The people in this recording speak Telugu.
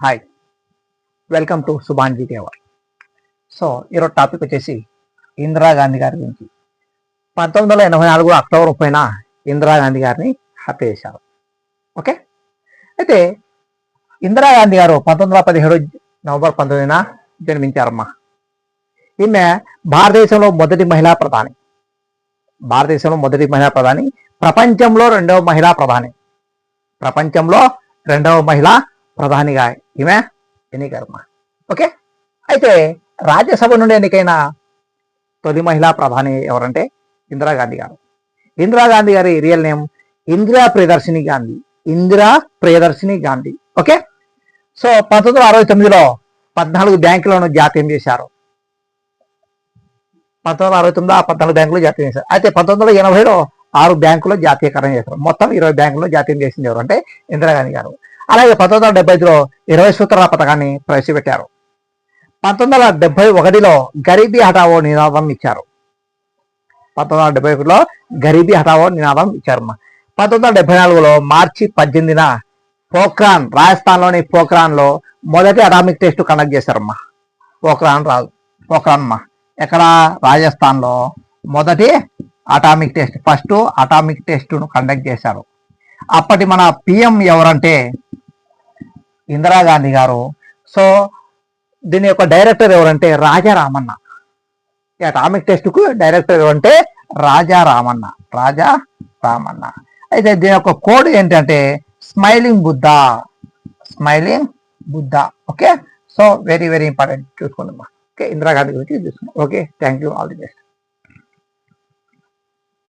హాయ్ వెల్కమ్ టు సుభాన్ జీతేవర్ సో ఈరోజు టాపిక్ వచ్చేసి ఇందిరాగాంధీ గారి గురించి. పంతొమ్మిది వందల ఎనభై నాలుగు అక్టోబర్ ముప్పైన ఇందిరాగాంధీ గారిని హత్య చేశారు. ఓకే అయితే ఇందిరాగాంధీ గారు పంతొమ్మిది వందల పదిహేడు నవంబర్ పంతొమ్మిదిన జన్మించారమ్మా. ఈమె భారతదేశంలో మొదటి మహిళా ప్రధాని. భారతదేశంలో మొదటి మహిళా ప్రధాని ప్రపంచంలో రెండవ మహిళా ప్రధాని. ప్రపంచంలో రెండవ మహిళా ప్రధానిగా ఈమె ఎన్నికర్మ. ఓకే? అయితే రాజ్యసభ నుండి ఎన్నికైన తొలి మహిళా ప్రధాని ఎవరంటే ఇందిరాగాంధీ గారు. ఇందిరాగాంధీ గారి real name Indira Priyadarshini Gandhi. Indira Priyadarshini Gandhi. Okay? So పంతొమ్మిది వందల అరవై తొమ్మిదిలో పద్నాలుగు బ్యాంకులను జాతీయం చేశారు. పంతొమ్మిది వందల అరవై తొమ్మిదిలో ఆ పద్నాలుగు బ్యాంకులు జాతీయం చేశారు. అయితే పంతొమ్మిది వందల ఎనభైలో ఆరు బ్యాంకులు జాతీయకరణ చేశారు. మొత్తం ఇరవై బ్యాంకులు జాతీయం చేసింది ఎవరు అంటే ఇందిరాగాంధీ గారు. అలాగే పంతొమ్మిది వందల డెబ్బై ఐదులో ఇరవై సూత్రాల పథకాన్ని ప్రవేశపెట్టారు. పంతొమ్మిది వందల డెబ్బై ఒకటిలో గరీబీ హఠావో నినాదం ఇచ్చారు. పంతొమ్మిది వందల డెబ్బై ఒకటిలో గరీబీ హఠావో నినాదం ఇచ్చారు పంతొమ్మిది వందల డెబ్బై నాలుగులో మార్చి పద్దెనిమిదిన పోఖ్రాన్ రాజస్థాన్లోని పోఖ్రాన్లో మొదటి అటామిక్ టెస్ట్ కండక్ట్ చేశారమ్మా పోఖ్రాన్ రాదు. పోఖ్రాన్ అమ్మా. ఎక్కడ? రాజస్థాన్లో మొదటి అటామిక్ టెస్ట్ ఫస్ట్ అటామిక్ టెస్ట్ను కండక్ట్ చేశారు. అప్పటి మన పిఎం ఎవరంటే ఇందిరాగాంధీ గారు. సో దీని యొక్క డైరెక్టర్ ఎవరంటే రాజా రామన్న ఈ అటామిక్ టెస్ట్కు డైరెక్టర్ ఎవరంటే రాజా రామన్న రాజా రామన్న అయితే దీని యొక్క కోడ్ ఏంటంటే smiling Buddha. Smiling Buddha. Okay? So very very important చూసుకోండి ఓకే? ఇందిరాగాంధీ గురించి చూసుకుందాం. Okay? Thank you all the best.